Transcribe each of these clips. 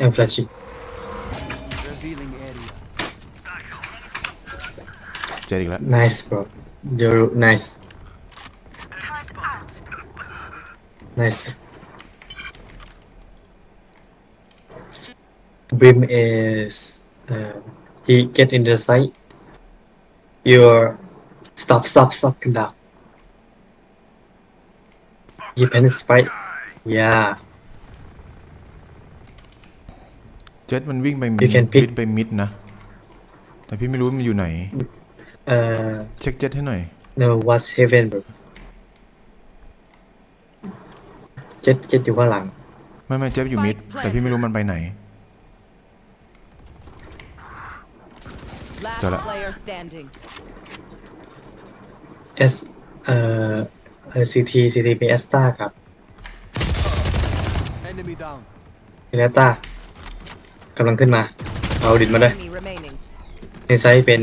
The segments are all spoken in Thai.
I'm flashing Revealing area. เจออีกแล้ว nice bro you're nice nice Brim is uh, he get in the site you're stop stop stop come down you pen spike yeah เจ็ตมันวิ่งไป You can pick วิ่งไปมิดนะ แต่พี่ไม่รู้มันอยู่ไหน uh เช็คเจ็ตให้หน่อย no what's heaven bro เจ็ดเจ็ดอยู่ข้างหลัง ไม่ไม่เจ็ตอยู่มิด แต่พี่ไม่รู้มันไปไหน Last Chala. player standing. S เอ่อเอ่อ CT CT เป็น s t a ครับ Enemy down. เอเนต้า กำลังขึ้นมา เอาดิดมาด้วย Enemy remaining. ในไซต์เป็น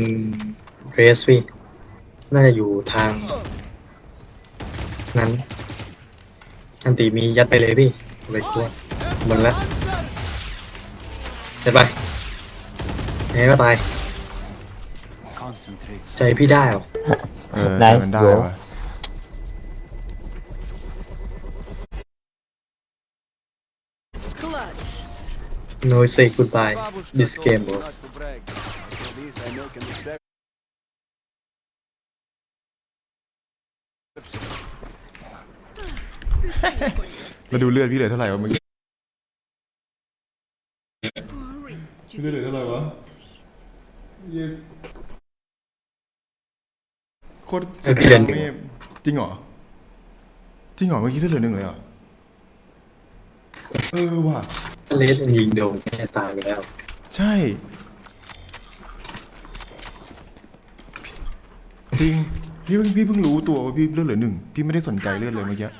เรสวีน่าจะอยู่ทางนั้นอันตีมียัดไปเลยพี่เอาไปตัวหมดแล้วจะไปยังไงก็ตาย Concentrate. ใจพี่ได้เหรอเออ Nice มันได้ bro ว่ะ Clutch. No say goodbye Babushka this told game me bro not to brag. At least I make an exception. มาดูเลือดพี่เหลือเท่าไหร่วะเมื่อกี้เลือดเหลือเท่าไหร่วะเหี้ยโคตรเออพี่เหลือหนึ่งไม่จริงเหรอจริงเหรอเมื่อกี้เลือดเหลือหนึ่งเลยเหรอเออว่ะ เลสยิงโดนแค่ตายไปแล้วใช่ จริง พี่เพิ่งพี่เพิ่งรู้ตัวว่าพี่เลือดเหลือหนึ่งพี่ไม่ได้สนใจเลือดเลยเมื่อกี้